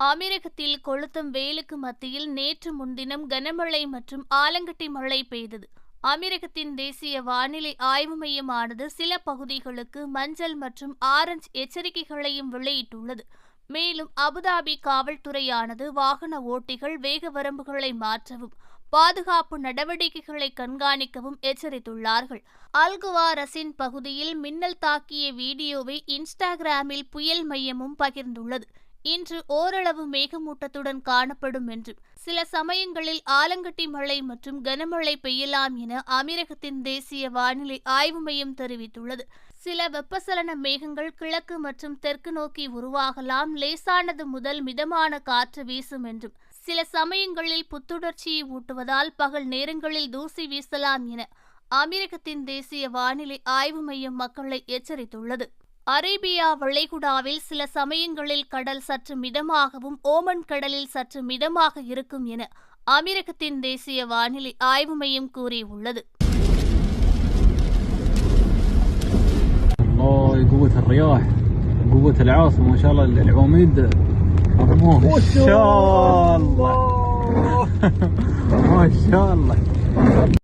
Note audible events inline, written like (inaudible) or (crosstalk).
அமீரகத்தில் கொளுத்தும் வெயிலுக்கு மத்தியில் நேற்று முன்தினம் கனமழை மற்றும் ஆலங்கட்டி மழை பெய்தது. அமீரகத்தின் தேசிய வானிலை ஆய்வு மையமானது சில பகுதிகளுக்கு மஞ்சள் மற்றும் ஆரஞ்சு எச்சரிக்கைகளையும் வெளியிட்டுள்ளது. மேலும் அபுதாபி காவல்துறையானது வாகன ஓட்டிகள் வேக வரம்புகளை மாற்றவும் பாதுகாப்பு நடவடிக்கைகளை கண்காணிக்கவும் எச்சரித்துள்ளார்கள். அல்குவா ரசின் பகுதியில் மின்னல் தாக்கிய வீடியோவை இன்ஸ்டாகிராமில் புயல் மையமும் பகிர்ந்துள்ளது. இன்று ஓரளவு மேகமூட்டத்துடன் காணப்படும் என்றும் சில சமயங்களில் ஆலங்கட்டி மழை மற்றும் கனமழை பெய்யலாம் என அமீரகத்தின் தேசிய வானிலை ஆய்வு மையம் தெரிவித்துள்ளது. சில வெப்பசலன மேகங்கள் கிழக்கு மற்றும் தெற்கு நோக்கி உருவாகலாம் லேசானது முதல் மிதமான காற்று வீசும் என்றும் சில சமயங்களில் புத்துணர்ச்சியை ஊட்டுவதால் பகல் நேரங்களில் தூசி வீசலாம் என அமீரகத்தின் தேசிய வானிலை ஆய்வு மையம் மக்களை எச்சரித்துள்ளது. அரேபியா வளைகுடாவில் சில சமயங்களில் கடல் சற்று மிதமாகவும் ஓமன் கடலில் சற்று மிதமாக இருக்கும் என அமீரகத்தின் தேசிய வானிலை ஆய்வு மையம் கூறியுள்ளது الله قوة الرياح قوة العاصفة ما شاء الله العواميد ما شاء الله ما شاء الله (laughs)